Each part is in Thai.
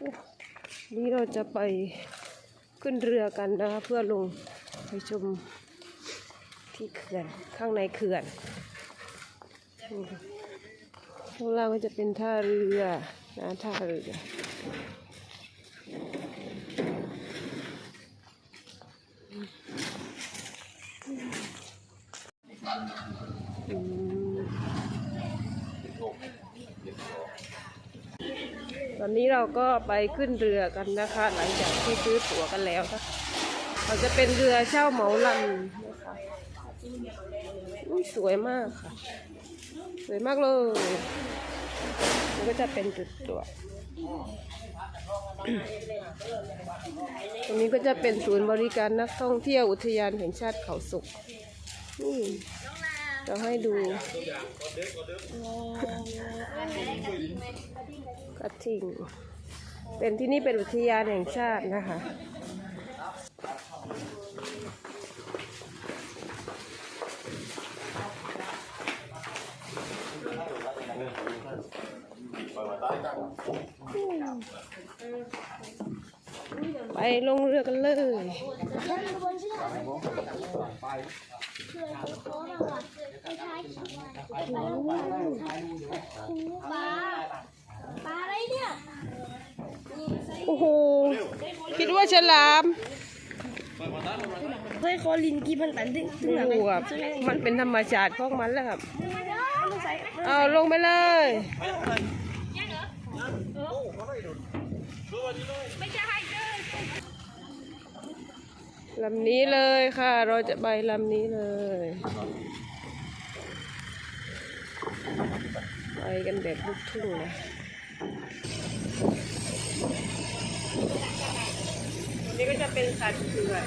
นี่เราจะไปขึ้นเรือกันนะคะเพื่อลงไปชมที่เขื่อนข้างในเขื่อนอืมข้างล่างก็จะเป็นท่าเรือนะท่าเรืออืม ตอนนี้เราก็ไปขึ้นเรือกันนะคะ หลังจากที่ซื้อตั๋วกันแล้วนะเราจะเป็นเรือเช่าเหมาลำนะคะอุ๊ยสวยมากค่ะ สวยมากเลยมันก็จะเป็นจุดตรวจตรงนี้ก็จะเป็นศูนย์บริการนักท่องเที่ยวอุทยานแห่งชาติเขาสุกนี่ เราให้ดูกระทิง เป็นที่นี่เป็นอุทยานแห่งชาตินะคะไปลงเรือกันเลย ปลาปลาอะไรเนี่ยโอ้โห คิดว่าฉลามเฮ้ยคอลินกี่พันตันถึงถึงไม่ไหนรู้ครับมันเป็นธรรมชาติของมันแล้วครับใส่เอาลงไปเลย ลำนี้เลยค่ะ เราจะไปลำนี้เลย ไปกันแบบลูกทุ่งเลยอันนี้ก็จะเป็นสัตว์เผือก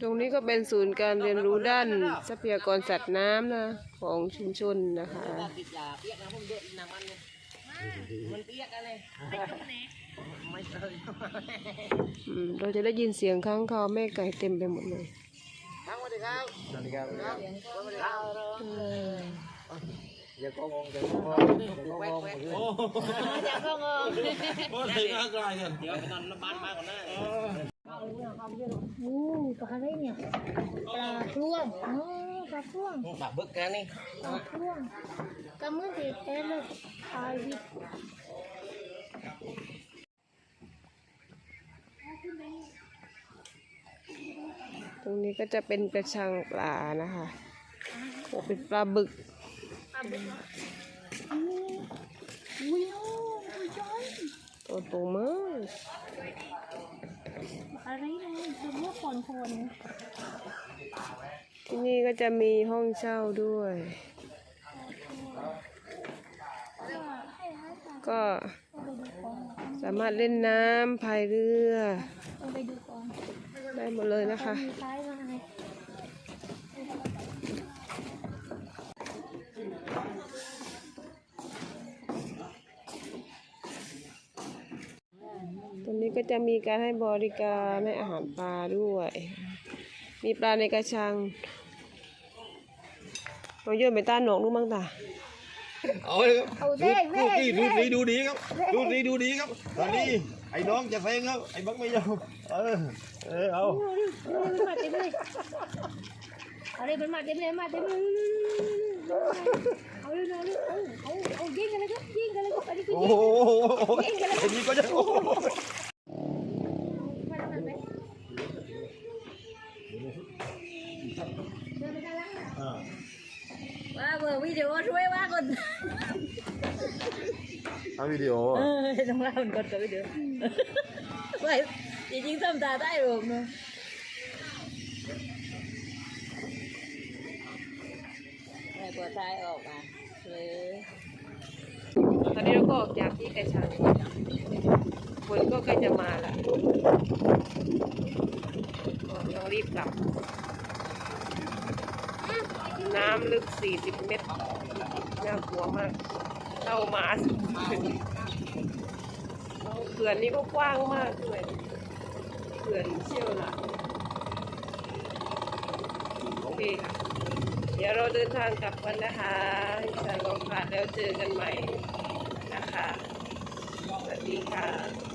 ตรงนี้ก็เป็นศูนย์การเรียนรู้ด้านทรัพยากรสัตว์น้ำนะของชุมชนนะคะ ติดยาเปียกนะผมเด็ดนางมันเนี่ยมันเปียกอะไรไม่เคยอืมเราจะได้ยินเสียงค้างคาวแม่ไก่เต็มไปหมดเลยทั้งวันดีครับสวัสดีครับสวัสดีครับเอออย่าโกงอย่าโกงแวกแวกโอ้อยาก็งงโหถึงอะไรกันเดี๋ยวไปนอนบ้านมาก่อนนะอู้ปลาอะไรเนี่ยปลาพร่วงอ๋อปลาพร่วงหมักบึกกันนี่ปลาพร่วงกำมือถือแท้เลยปลาวิทตรงนี้ก็จะเป็นกระชังปลานะคะโอ้เป็นปลาบึก อุ้ยโอ้ยจอยตัวโตมากอะไรนี่ยคือพวกคนคนที่นี่ก็จะมีห้องเช่าด้วย ก็สามารถเล่นน้ำพายเรือ ไปดูกอนได้หมดเลยนะคะ มีท้ายมาไง ตรงนี้ ก็จะมีการให้บริการให้อาหารปลาด้วย มีปลาในกระชังเราโยนไปต้านหนองดูมั้งตาเอาเลยครับเอาดูเด้งดูเด้งดีดูเด้งดีดูดีครับดูดีดูดีครับ ตอนนี้ไอ้น้องจะแซงแล้วไอ้บักไม่ยอมเออเออเอามันมาเต็มเลยเอาเลยมันมาเต็มเลยมาเต็มเลยเอาเลยเอาเลยเอาเอาเอายิงกันเลยครับยิงกันเลยครับอันนี้คือโอ้ยิงโหไอ้นี่ก็จะโอ้โห มาทำอะไรเดินไปด้านล่างนะ อ่า ว่าเบอร์วิดีโอช่วยว่าก่อน เอาวิดีโอเออต้องเล่ามันก่อนกับวิดีโอไม่จริงๆทำตาได้หรอกเนาะไม่ปวดท้ายออกอะเลยตอนนี้เราก็ออกจากที่กระชังฝนก็ใกล้จะมาแล้วต้องรีบกลับ น้ำลึก 40 เมตร น่ากลัวมาก เข้ามาเขื่อนนี้ก็กว้างมากเลยเขื่อนเชี่ยวละโอเคค่ะเดี๋ยวเราเดินทางกลับกันนะคะถ้าเราผ่านแล้วเจอกันใหม่นะคะสวัสดีค่ะ